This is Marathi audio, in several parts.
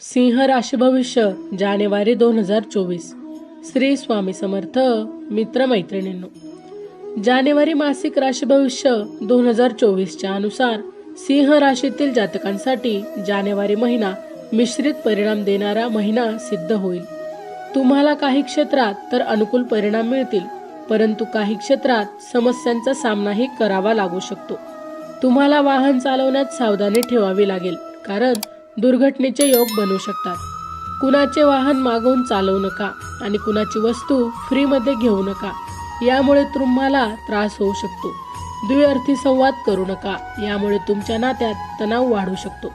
सिंह राशी भविष्य जानेवारी दोन हजार चोवीस. श्री स्वामी समर्थ मित्रमैत्रिणींनो. जानेवारी मासिक राशी भविष्य दोन हजार चोवीसच्या अनुसार सिंह राशीतील जातकांसाठी जानेवारी महिना मिश्रित परिणाम देणारा महिना सिद्ध होईल. तुम्हाला काही क्षेत्रात तर अनुकूल परिणाम मिळतील परंतु काही क्षेत्रात समस्यांचा सामनाही करावा लागू शकतो. तुम्हाला वाहन चालवण्यात सावधानी ठेवावी लागेल कारण दुर्घटनेचे योग बनू शकतात. कुणाचे वाहन मागवून चालवू नका आणि कुणाची वस्तू फ्रीमध्ये घेऊ नका. यामुळे तुम्हाला त्रास होऊ शकतो. द्विअर्थी संवाद करू नका. यामुळे तुमच्या नात्यात तणाव वाढू शकतो.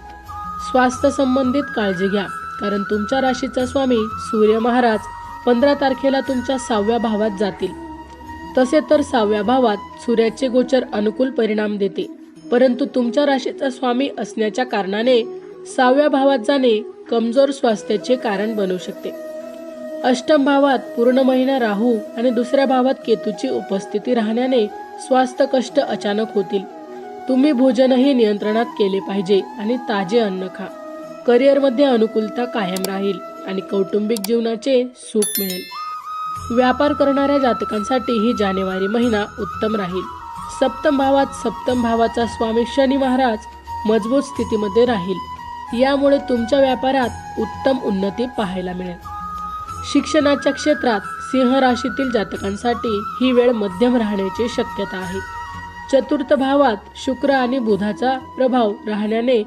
स्वास्थ्य संबंधित काळजी घ्या. कारण तुमच्या राशीचा स्वामी सूर्य महाराज पंधरा तारखेला तुमच्या सहाव्या भावात जातील. तसे तर सहाव्या भावात सूर्याचे गोचर अनुकूल परिणाम देते. परंतु तुमच्या राशीचा स्वामी असण्याच्या कारणाने सहाव्या भावात जाणे कमजोर स्वास्थ्याचे कारण बनू शकते. अष्टम भावात पूर्ण महिना राहू आणि दुसऱ्या भावात केतूची उपस्थिती राहण्याने स्वास्थ्य कष्ट अचानक होतील. तुम्ही भोजनही नियंत्रणात केले पाहिजे आणि ताजे अन्न खा. करिअरमध्ये अनुकूलता कायम राहील आणि कौटुंबिक जीवनाचे सुख मिळेल. व्यापार करणाऱ्या जातकांसाठी ही जानेवारी महिना उत्तम राहील. सप्तम भावात सप्तम भावाचा स्वामी शनी महाराज मजबूत स्थितीमध्ये राहील. यामुळे तुमच्या व्यापारात उत्तम उन्नती पाहायला मिळेल. शिक्षणाच्या क्षेत्रात सिंह राशीतील जातकांसाठी ही वेळ मध्यम राहण्याची शक्यता आहे. चतुर्थ भावात शुक्र आणि बुधाचा प्रभाव राहण्याने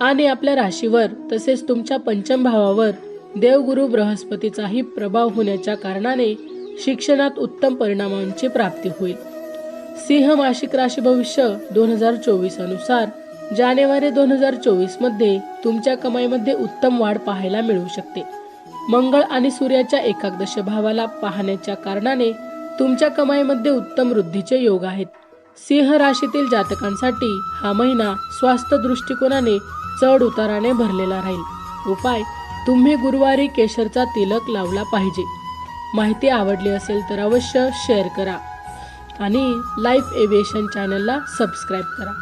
आणि आपल्या राशीवर तसेच तुमच्या पंचम भावावर देवगुरु बृहस्पतीचाही प्रभाव होण्याच्या कारणाने शिक्षणात उत्तम परिणामांची प्राप्ती होईल. सिंह मासिक राशी भविष्य दोन हजार चोवीस अनुसार जानेवारी दोन हजार चोवीसमध्ये तुमच्या कमाईमध्ये उत्तम वाढ पाहायला मिळू शकते. मंगळ आणि सूर्याच्या एकादश भावाला पाहण्याच्या कारणाने तुमच्या कमाईमध्ये उत्तम वृद्धीचे योग आहेत. सिंह राशीतील जातकांसाठी हा महिना स्वास्थ्य दृष्टिकोनाने चढ उताराने भरलेला राहील. उपाय तुम्ही गुरुवारी केशरचा तिलक लावला पाहिजे. माहिती आवडली असेल तर अवश्य शेअर करा. आणि लाईफ एव्हिएशन चॅनलला सबस्क्राईब करा.